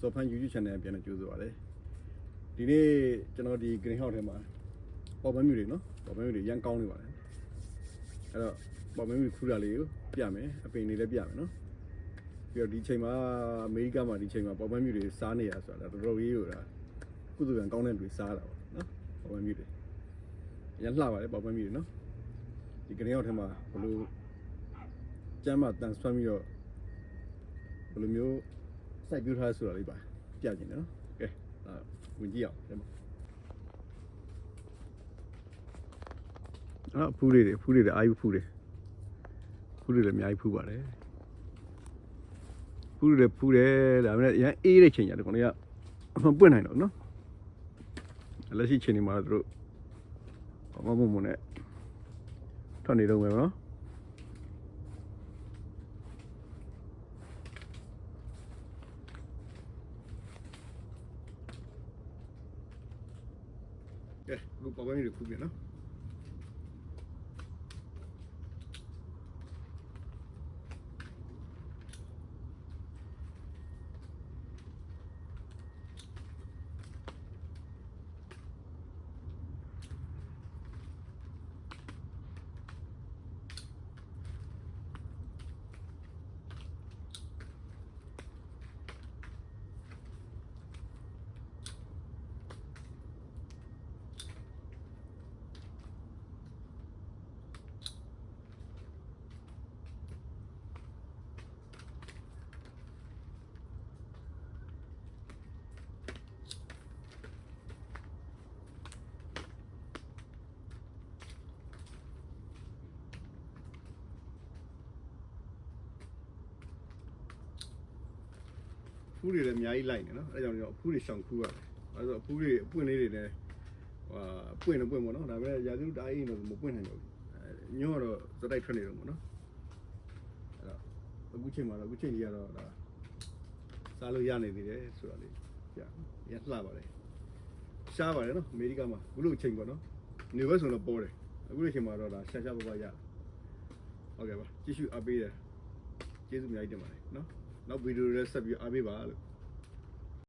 စော်ဖန် YouTube channel ပြန်နေကြိုးဆိုပါရစေဒီနေ့ကျွန်တော်ဒီ green house ထဲမှာပေါ်ပန်းမြူတွေနော်ပေါ်ပန်းမြူတွေရမ်းကောင်းနေပါတယ်အဲ့တော့ပေါ်ပန်းမြူခူးတာလေးကိုပြမယ်အပင်တွေလည်းပြမယ်နော်ပြီးတော့ဒီချိန်မှာအမေရိကမှာဒီချိန်မှာပေါ်ပန်းမြူတွေစားနေရဆိုတာတော်တော်ကြီးလို့ဒါကုသကံကောင်းတဲ့လူတွေစားတာပေါ့နော်ပေါ်ပန်းမြူတွေရမ်းလှပါတယ်ပေါ်ပန်းမြူတွေနော်ဒီ green house ထဲမှာဘယ်လိုကျမ်းမှာတန်ဆွမ်းပြီးတော့ဘယ်လိုမျိုး စိုက်ပြထားဆိုတာလေးပါပြကြည့်နော်ကဲဒါဝင်ကြည့်အောင်ဒီမှာအဲ့ဖူးတွေတွေဖူးတွေတွေအာယူဖူးတွေဖူးတွေလည်းအများကြီးဖူးပါတယ်ဖူးတွေလည်းဖူးတယ်ဒါပေမဲ့အရင်အေးတဲ့ချိန်ကြတယ်ခေါင်းတွေကမပွင့်နိုင်တော့ဘူးနော်လက်ရှိချိန်ဒီမှာတော့သူတို့ဘာမှမမနဲ့ထွက်နေတော့မယ်နော် ကဲအခုပေါ်ပိုင်းတွေဖူးပြန် ဖူးတွေလည်းအများကြီးလိုက်နေနော်အဲကြောင့်ကျွန်တော်ဖူးတွေရှောင်ခူးရတယ်အဲဆိုဖူးတွေအပွင့်လေးတွေလည်းဟာပွင့်တော့ပွင့်ပေါ့နော်ဒါပေမဲ့ရာသီဥတုတအားကြီးတော့မပွင့်နိုင်တော့ဘူးအဲညောတော့စတိုက်ထွက်နေတော့ပေါ့နော်အဲတော့အခုချိန်မှာတော့အခုချိန်ကြီးကတော့ဒါစားလို့ရနေသေးတယ်ဆိုတာလေးကြာရလှပါတယ်ရှားပါတယ်နော်အမေရိကမှာအခုလိုချိန်ပေါ့နော်နေဘက်ဆိုတော့ပေါ်တယ်အခုလိုချိန်မှာတော့ဒါရှားရှားပါပါရဟုတ်ကဲ့ပါကြည့်ရှုအားပေးတယ်ကျေးဇူးအများကြီးတင်ပါတယ်နော် နောက်ဗီဒီယိုတွေလည်းဆက်ပြီးအားပေးပါလို့